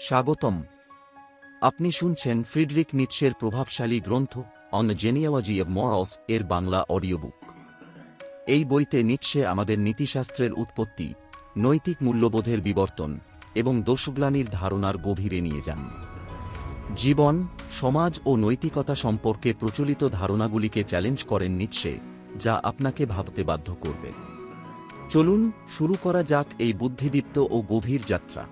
স্বাগতম। আপনি শুনছেন ফ্রিডরিক নিটসের প্রভাবশালী গ্রন্থ অন জেনিওলজি অব মরালস এর বাংলা অডিও বুক এই বইতে নিটসে আমাদের নীতিশাস্ত্রের উৎপত্তি, নৈতিক মূল্যবোধের বিবর্তন এবং দোষগ্লানির ধারণার গভীরে নিয়ে যান। জীবন, সমাজ ও নৈতিকতা সম্পর্কে প্রচলিত ধারণাগুলিকে চ্যালেঞ্জ করেন নিটসে যা আপনাকে ভাবতে বাধ্য করবে। চলুন শুরু করা যাক এই বুদ্ধিদীপ্ত ও গভীর যাত্রা।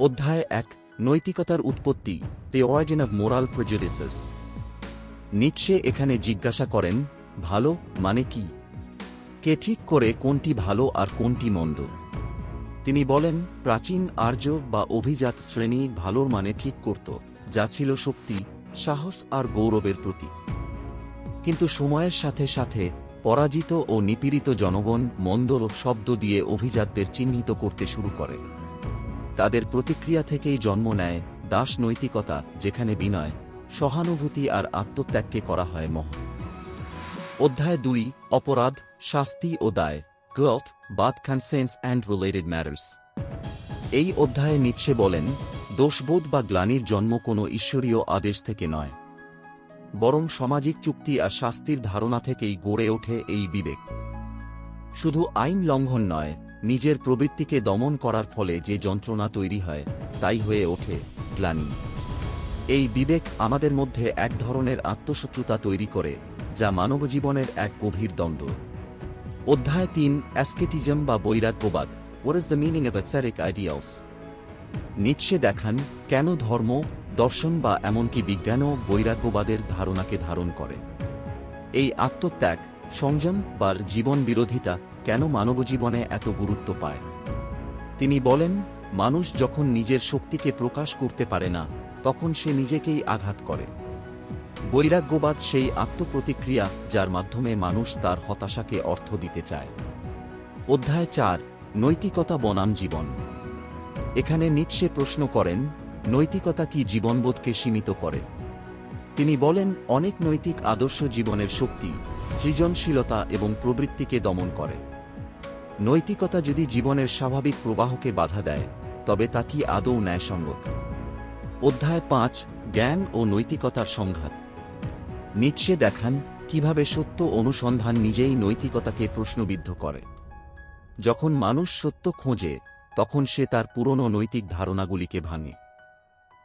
অধ্যায় এক, নৈতিকতার উৎপত্তি the origin of moral prejudices নিচ্ছে এখানে জিজ্ঞাসা করেন, ভালো মানে কি? কে ঠিক করে কোনটি ভালো আর কোনটি মন্দ? তিনি বলেন, প্রাচীন আর্য বা অভিজাত শ্রেণি ভালোর মানে ঠিক করত, যা ছিল শক্তি, সাহস আর গৌরবের প্রতীক। কিন্তু সময়ের সাথে সাথে পরাজিত ও নিপীড়িত জনগণ মন্দর শব্দ দিয়ে অভিজাতদের চিহ্নিত করতে শুরু করে। তাদের প্রতিক্রিয়া থেকেই জন্ম নেয় দাস নৈতিকতা, যেখানে বিনয়, সহানুভূতি আর আত্মত্যাগকে করা হয় মহ। অধ্যায় দুই, অপরাধ, শাস্তি ও দায় গল্ট বাদ কনসেন্স অ্যান্ড রিলেটেড ম্যাটার্স এই অধ্যায়ে নিচ্ছে বলেন, দোষবোধ বা গ্লানির জন্ম কোনো ঈশ্বরীয় আদেশ থেকে নয়। বরং সামাজিক চুক্তি আর শাস্তির ধারণা থেকেই গড়ে ওঠে এই বিবেক। শুধু আইন লঙ্ঘন নয় নিজের প্রবৃত্তিকে দমন করার ফলে যে যন্ত্রণা তৈরি হয়, তাই হয়ে ওঠে গ্লানি। এই বিবেক আমাদের মধ্যে এক ধরনের আত্মশত্রুতা তৈরি করে, যা মানবজীবনের এক গভীর দ্বন্দ্ব। অধ্যায় তিন, অ্যাস্কেটিজম বা বৈরাগ্যবাদ what is the meaning of ascetic ideals নিচ্ছে দেখান, কেন ধর্ম, দর্শন বা এমনকি বিজ্ঞানও বৈরাগ্যবাদের ধারণাকে ধারণ করে। এই আত্মত্যাগ, সংযম বা জীবন বিরোধিতা কেন মানবজীবনে এত গুরুত্ব পায়? তিনি বলেন, মানুষ যখন নিজের শক্তিকে প্রকাশ করতে পারে না, তখন সে নিজেকেই আঘাত করে। বৈরাগ্যবাদ সেই আত্মপ্রতিক্রিয়া যার মাধ্যমে মানুষ তার হতাশাকে অর্থ দিতে চায়। অধ্যায় চার, নৈতিকতা বনাম জীবন। এখানে নিচ্ছে প্রশ্ন করেন, নৈতিকতা কি জীবনবোধকে সীমিত করে? তিনি বলেন, অনেক নৈতিক আদর্শ জীবনের শক্তি সৃজনশীলতা এবং প্রবৃত্তিকে দমন করে। নৈতিকতা যদি জীবনের স্বাভাবিক প্রবাহকে বাধা দেয়, তবে তা কি আদৌ ন্যায়সঙ্গত? অধ্যায় পাঁচ, জ্ঞান ও নৈতিকতার সংঘাত। নিচ্ছে দেখান কীভাবে সত্য অনুসন্ধান নিজেই নৈতিকতাকে প্রশ্নবিদ্ধ করে। যখন মানুষ সত্য খোঁজে, তখন সে তার পুরনো নৈতিক ধারণাগুলিকে ভাঙে।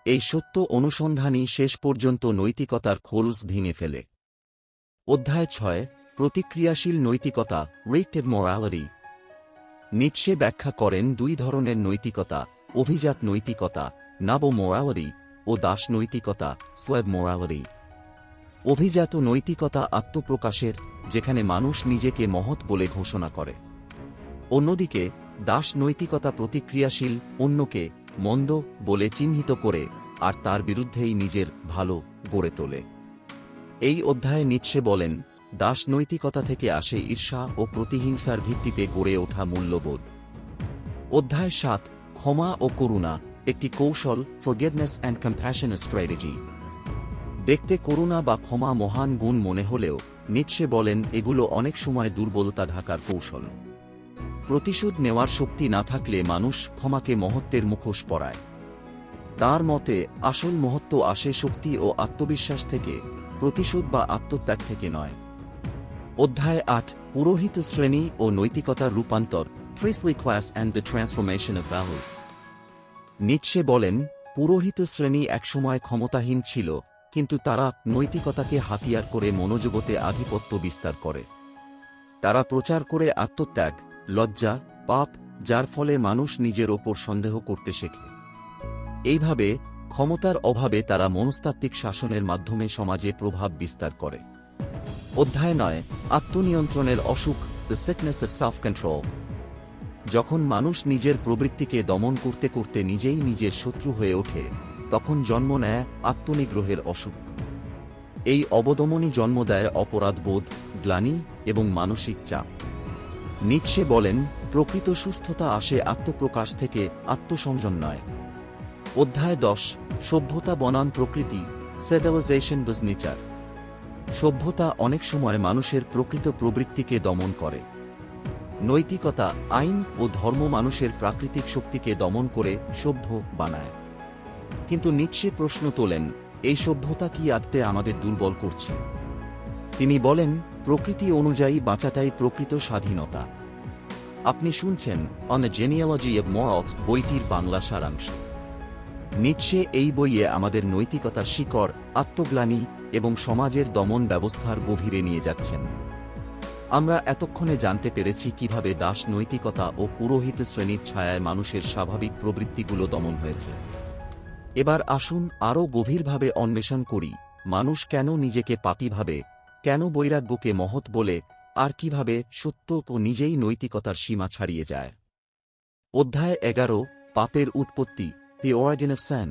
এই সত্য অনুসন্ধানই শেষ পর্যন্ত নৈতিকতার খোলস ভেঙে ফেলে। অধ্যায় ছয়, প্রতিক্রিয়াশীল নৈতিকতা রেটেড মোরালিটি নিটসে ব্যাখ্যা করেন দুই ধরনের নৈতিকতা, অভিজাত নৈতিকতা নাব মোরালিটি ও দাস নৈতিকতা স্লেব মোরালিটি অভিজাত নৈতিকতা আত্মপ্রকাশের, যেখানে মানুষ নিজেকে মহৎ বলে ঘোষণা করে। অন্যদিকে, দাস নৈতিকতা প্রতিক্রিয়াশীল, অন্যকে মন্দ বলে চিহ্নিত করে আর তার বিরুদ্ধেই নিজের ভালো গড়ে তোলে। এই অধ্যায়ে নিচ্ছে বলেন দাস নৈতিকতা থেকে আসে ঈর্ষা ও প্রতিহিংসার ভিত্তিতে গড়ে ওঠা মূল্যবোধ। অধ্যায় সাত, ক্ষমা ও করুণা, একটি কৌশল ফরগেটনেস অ্যান্ড কম্প্যাশন স্ট্র্যাটেজি দেখতে করুণা বা ক্ষমা মহান গুণ মনে হলেও নিচ্ছে বলেন, এগুলো অনেক সময় দুর্বলতা ঢাকার কৌশল। প্রতিশোধ নেওয়ার শক্তি না থাকলে মানুষ ক্ষমাকে মহত্বের মুখোশ পরায়। তার মতে, আসল মহত্ব আসে শক্তি ও আত্মবিশ্বাস থেকে, প্রতিশোধ বা আত্মত্যাগ থেকে নয়। অধ্যায় আট, পুরোহিত শ্রেণি ও নৈতিকতার রূপান্তর precisely class and the transformation of values নিচ্ছে বলেন, পুরোহিত শ্রেণি একসময় ক্ষমতাহীন ছিল, কিন্তু তারা নৈতিকতাকে হাতিয়ার করে মনোজগতে আধিপত্য বিস্তার করে। তারা প্রচার করে আত্মত্যাগ, লজ্জা, পাপ, যার ফলে মানুষ নিজের ওপর সন্দেহ করতে শেখে। এইভাবে ক্ষমতার অভাবে তারা মনস্তাত্ত্বিক শাসনের মাধ্যমে সমাজে প্রভাব বিস্তার করে। অধ্যায় নয়, আত্মনিয়ন্ত্রণের অসুখ the sickness of self control যখন মানুষ নিজের প্রবৃত্তিকে দমন করতে করতে নিজেই নিজের শত্রু হয়ে ওঠে, তখন জন্ম নেয় আত্মনিগ্রহের অসুখ। এই অবদমনই জন্ম দেয় অপরাধবোধ গ্লানি এবং মানসিক চাপ। নিচ্ছে বলেন, প্রকৃত সুস্থতা আসে আত্মপ্রকাশ থেকে আত্মসংযম নয়। অধ্যায় দশ, সভ্যতা বনাম প্রকৃতি সেভেলাইজেশন বাজ নেচার সভ্যতা অনেক সময় মানুষের প্রকৃত প্রবৃত্তিকে দমন করে। নৈতিকতা, আইন ও ধর্ম মানুষের প্রাকৃতিক শক্তিকে দমন করে সভ্য বানায়। কিন্তু নিচ্ছে প্রশ্ন তোলেন, এই সভ্যতা কি আঁকতে আমাদের দুর্বল করছে? তিনি বলেন, প্রকৃতি অনুযায়ী বাঁচাটাই প্রকৃত স্বাধীনতা। আপনি শুনছেন অন এ জেনিওলজি অব মরস বইটির বাংলা সারাংশ। নিচ্ছে এই বইয়ে আমাদের নৈতিকতার শিকড়, আত্মগ্লানি এবং সমাজের দমন ব্যবস্থার গভীরে নিয়ে যাচ্ছেন। আমরা এতক্ষণে জানতে পেরেছি কীভাবে দাস নৈতিকতা ও পুরোহিত শ্রেণির ছায়ায় মানুষের স্বাভাবিক প্রবৃত্তিগুলো দমন হয়েছে। এবার আসুন আরও গভীরভাবে অন্বেষণ করি, মানুষ কেন নিজেকে পাপী ভাবে, কেন বৈরাগ্যকে মহৎ বলে, আর কীভাবে সত্য ও নিজেই নৈতিকতার সীমা ছাড়িয়ে যায়। অধ্যায় এগারো, পাপের উৎপত্তি। দি অরিজিন অফ স্যান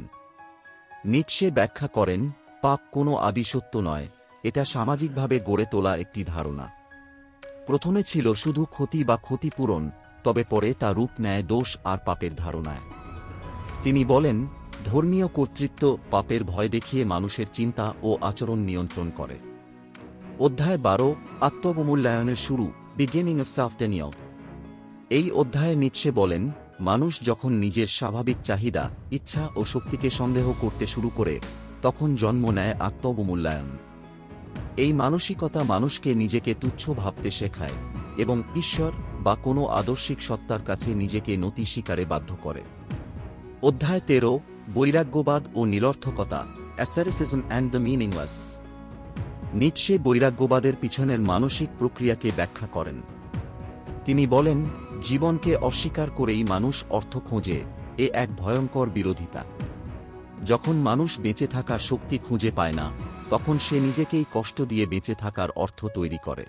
নিৎসে ব্যাখ্যা করেন, পাপ কোনো আদিসত্য নয়, এটা সামাজিকভাবে গড়ে তোলা একটি ধারণা। প্রথমে ছিল শুধু ক্ষতি বা ক্ষতিপূরণ, তবে পরে তা রূপ নেয় দোষ আর পাপের ধারণায়। তিনি বলেন, ধর্মীয় কর্তৃত্ব পাপের ভয় দেখিয়ে মানুষের চিন্তা ও আচরণ নিয়ন্ত্রণ করে। অধ্যায় বারো, আত্মবমূল্যায়নের শুরু বিগিনিং অফ সাফটেনিয় এই অধ্যায়ে নিচ্ছে বলেন মানুষ যখন নিজের স্বাভাবিক চাহিদা, ইচ্ছা ও শক্তিকে সন্দেহ করতে শুরু করে, তখন জন্ম নেয় আত্মবমূল্যায়ন। এই মানসিকতা মানুষকে নিজেকে তুচ্ছ ভাবতে শেখায় এবং ঈশ্বর বা কোনো আদর্শিক সত্তার কাছে নিজেকে নতি স্বীকারে বাধ্য করে। অধ্যায় তেরো, বৈরাগ্যবাদ ও নিরর্থকতা asceticism and the meaningless Nietzsche বৈরাগ্যবাদের পিছনের মানসিক প্রক্রিয়াকে ব্যাখ্যা করেন। তিনি বলেন জীবনকে অস্বীকার করেই মানুষ অর্থ খোঁজে, এ এক ভয়ঙ্কর বিরোধিতা। যখন মানুষ বেঁচে থাকার শক্তি খুঁজে পায় না, তখন সে নিজেকেই কষ্ট দিয়ে বেঁচে থাকার অর্থ তৈরি করে।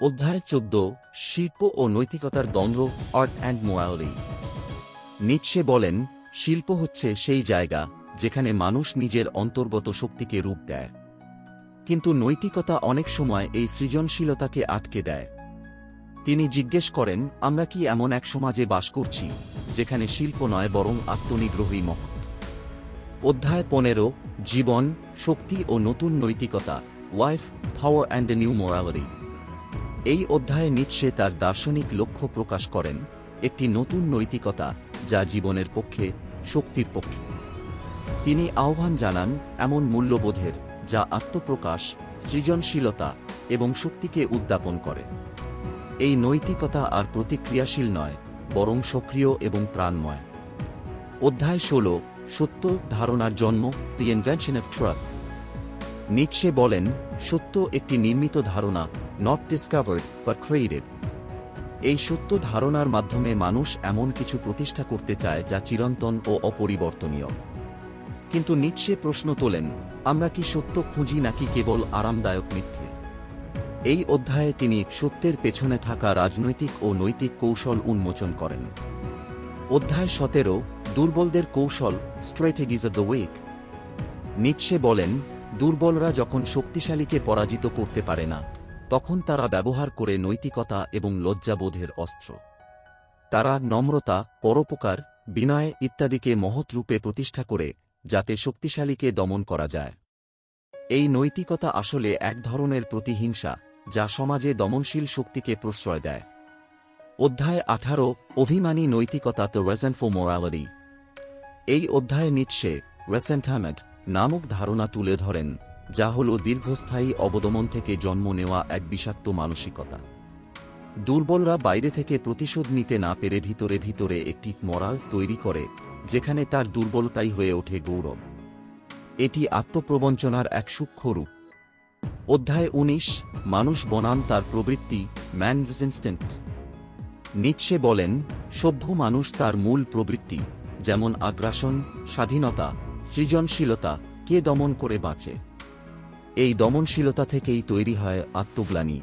অধ্যায় চোদ্দ, শিল্প ও নৈতিকতার দ্বন্দ্ব, আর্ট অ্যান্ড মোয়ালি নিৎসে বলেন, শিল্প হচ্ছে সেই জায়গা, যেখানে মানুষ নিজের অন্তর্গত শক্তিকে রূপ দেয়। কিন্তু নৈতিকতা অনেক সময় এই সৃজনশীলতাকে আটকে দেয়। তিনি জিজ্ঞেস করেন, আমরা কি এমন এক সমাজে বাস করছি, যেখানে শিল্প নয় বরং আত্মনিগ্রহী মহৎ? অধ্যায় পনেরো, জীবন, শক্তি ও নতুন নৈতিকতা, wife power and new morality. এই অধ্যায়ে নিচ্ছে তার দার্শনিক লক্ষ্য প্রকাশ করেন একটি নতুন নৈতিকতা যা জীবনের পক্ষে, শক্তির পক্ষে। তিনি আহ্বান জানান, এমন মূল্যবোধের যা আত্মপ্রকাশ, সৃজনশীলতা এবং শক্তিকে উদ্যাপন করে। এই নৈতিকতা আর প্রতিক্রিয়াশীল নয়, বরং সক্রিয় এবং প্রাণময়। অধ্যায় ষোল, সত্য ধারণার জন্ম দি ইনভেনশন অফ ট্রাথ নিচ্ছে বলেন, সত্য একটি নির্মিত ধারণা নট ডিসকভার্ড বা ক্রিয়েটেড এই সত্য ধারণার মাধ্যমে মানুষ এমন কিছু প্রতিষ্ঠা করতে চায় যা চিরন্তন ও অপরিবর্তনীয়। কিন্তু নিচ্ছে প্রশ্ন তোলেন, আমরা কি সত্য খুঁজি নাকি কেবল আরামদায়ক মিথ্যে? এই অধ্যায়ে তিনি সত্যের পেছনে থাকা রাজনৈতিক ও নৈতিক কৌশল উন্মোচন করেন। অধ্যায় সতেরো, দুর্বলদের কৌশল স্ট্র্যাটেজিজ অব দ্য উইক নিচ্ছে বলেন, দুর্বলরা যখন শক্তিশালীকে পরাজিত করতে পারে না, তখন তারা ব্যবহার করে নৈতিকতা এবং লজ্জাবোধের অস্ত্র। তারা নম্রতা, পরোপকার, বিনয় ইত্যাদিকে মহৎ রূপে প্রতিষ্ঠা করে, যাতে শক্তিশালীকে দমন করা যায়। এই নৈতিকতা আসলে এক ধরনের প্রতিহিংসা যা সমাজে দমনশীল শক্তিকে প্রশ্রয় দেয়। অধ্যায় আঠারো, অভিমানী নৈতিকতা তো রেজেন ফো মোরালিটি এই অধ্যায়ে নিচ্ছে রেসেন্টামেন্ট নামক ধারণা তুলে ধরেন, যা হল দীর্ঘস্থায়ী অবদমন থেকে জন্ম নেওয়া এক বিষাক্ত মানসিকতা। দুর্বলরা বাইরে থেকে প্রতিশোধ নিতে না পেরে ভিতরে ভিতরে একটি মরাল তৈরি করে, যেখানে তার দুর্বলতাই হয়ে ওঠে গৌরব। এটি আত্মপ্রবঞ্চনার এক সূক্ষ্ম রূপ। অধ্যায় উনিশ, মানুষ বনাম তার প্রবৃত্তি ম্যান রেজিস্ট্যান্ট নিচ্ছে বলেন, সভ্য মানুষ তার মূল প্রবৃত্তি, যেমন আগ্রাসন, স্বাধীনতা, সৃজনশীলতা, কে দমন করে বাঁচে। এই দমনশীলতা থেকেই তৈরি হয় আত্মগ্লানি।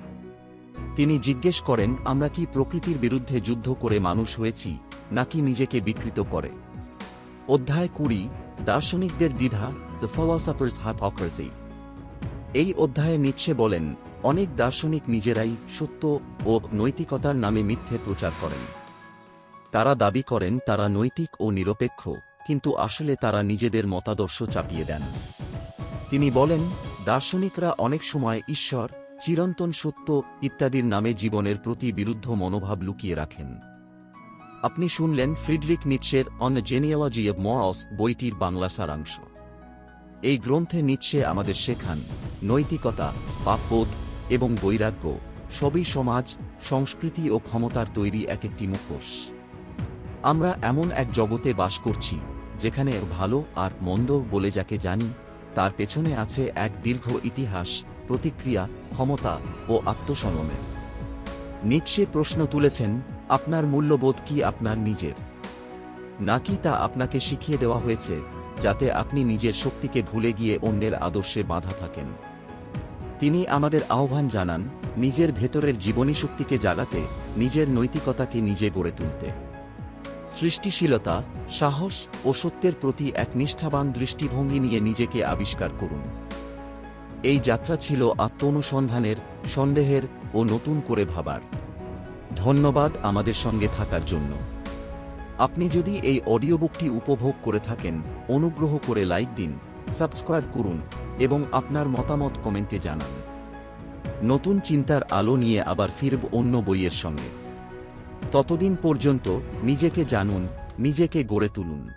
তিনি জিজ্ঞেস করেন, আমরা কি প্রকৃতির বিরুদ্ধে যুদ্ধ করে মানুষ হয়েছি, নাকি নিজেকে বিকৃত করে? অধ্যায় কুড়ি, দার্শনিকদের দ্বিধা দ্য ফলোসফার্স হাইপক্রেসি এই অধ্যায়ে নিচ্ছে বলেন, অনেক দার্শনিক নিজেরাই সত্য ও নৈতিকতার নামে মিথ্যে প্রচার করেন। তারা দাবি করেন, তারা নৈতিক ও নিরপেক্ষ, কিন্তু আসলে তারা নিজেদের মতাদর্শ চাপিয়ে দেন। তিনি বলেন, দার্শনিকরা অনেক সময় ঈশ্বর, চিরন্তন সত্য ইত্যাদির নামে জীবনের প্রতি বিরুদ্ধ মনোভাব লুকিয়ে রাখেন। আপনি শুনলেন ফ্রিডরিক নিটশের অন জেনিওলজি অব বইটির বাংলা সারাংশ। এই গ্রন্থে নিচ্ছে আমাদের শেখান, নৈতিকতা, পাপবোধ এবং বৈরাগ্য, সবই সমাজ, সংস্কৃতি ও ক্ষমতার তৈরি এক একটি মুখোশ। আমরা এমন এক জগতে বাস করছি, যেখানে ভালো আর মন্দ বলে যাকে জানি, তার পেছনে আছে এক দীর্ঘ ইতিহাস, প্রতিক্রিয়া, ক্ষমতা ও আত্মসমনের নিচ্ছে প্রশ্ন তুলেছেন, আপনার মূল্যবোধ কি আপনার নিজের? নাকি তা আপনাকে শিখিয়ে দেওয়া হয়েছে যাতে আপনি নিজের শক্তিকে ভুলে গিয়ে অন্যের আদর্শে বাধা থাকেন। তিনি আমাদের আহ্বান জানান, নিজের ভেতরের জীবনী শক্তিকে জাগাতে নিজের নৈতিকতাকে নিজে গড়ে তুলতে। সৃষ্টিশীলতা, সাহস ও সত্যের প্রতি এক নিষ্ঠাবান দৃষ্টিভঙ্গি নিয়ে নিজেকে আবিষ্কার করুন। এই যাত্রা ছিল আত্ম অনুসন্ধানের সন্দেহের ও নতুন করে ভাবার। ধন্যবাদ আমাদের সঙ্গে থাকার জন্য। আপনি যদি এই অডিও বুকটি উপভোগ করে থাকেন, অনুগ্রহ করে লাইক দিন, সাবস্ক্রাইব করুন, এবং আপনার মতামত কমেন্টে জানান। নতুন চিন্তার আলো নিয়ে আবার ফিরব অন্য বইয়ের সঙ্গে। ততদিন পর্যন্ত নিজেকে জানুন, নিজেকে গড়ে তুলুন।